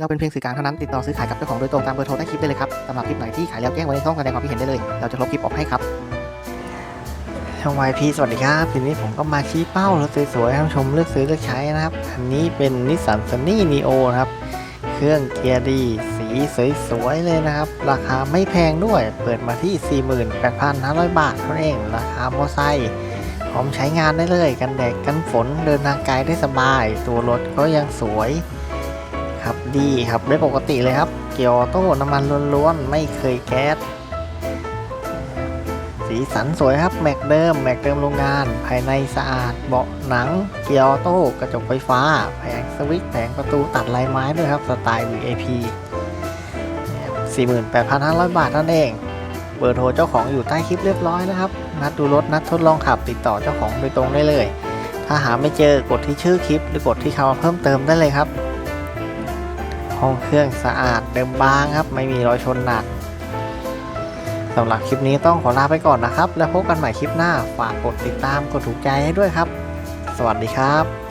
เราเป็นเพียงสื่อกลางเท่านั้นติดต่อซื้อขายกับเจ้าของโดยตรงตามเบอร์โทรใต้คลิปได้เลยครับสำหรับคลิปไหนที่ขายแล้วแจ้งไว้ในช่องแสดงความคิดเห็นได้เลย เราจะลบคลิปออกให้ครับช่องวายพีสวัสดีครับทีนี้ผมก็มาชี้เป้ารถสวยๆให้ท่านชมเลือกซื้อเลือกใช้นะครับ อันนี้เป็นนิสสันซันนี่นีโอครับ เครื่องเกียร์ดี สีสวยๆเลยนะครับ ราคาไม่แพงด้วย เปิดมาที่ 48,500 บาทเท่านั้นเอง ราคามอไซค์พร้อมใช้งานได้เลย กันแดดกันฝนเดินทางไกลได้สบาย ตัวรถก็ยังสวย ครับดีครับได้ปกติเลยครับ เกียร์โต้น้ำมันล้วนๆ ไม่เคยแก๊ส สีสันสวยครับ แม็กเดิม แม็กเดิมโรงงาน ภายในสะอาด เบาะหนัง เกียร์โต้กระจกไฟฟ้า แผงสวิตช์แผงประตูตัดลายไม้ด้วยครับ สไตล์ VIP 48,500 บาทนั่นเองเบอร์โทรเจ้าของอยู่ใต้คลิปเรียบร้อยนะครับ นัดดูรถนัดทดลองขับติดต่อเจ้าของโดยตรงได้เลย ถ้าหาไม่เจอกดที่ชื่อคลิปหรือกดที่คำว่าเพิ่มเติมได้เลยครับ ห้องเครื่องสะอาดเดิมบางครับ ไม่มีรอยชนหนักสำหรับคลิปนี้ต้องขอลาไปก่อนนะครับ แล้วพบกันใหม่คลิปหน้า ฝากกดติดตามกดถูกใจให้ด้วยครับ สวัสดีครับ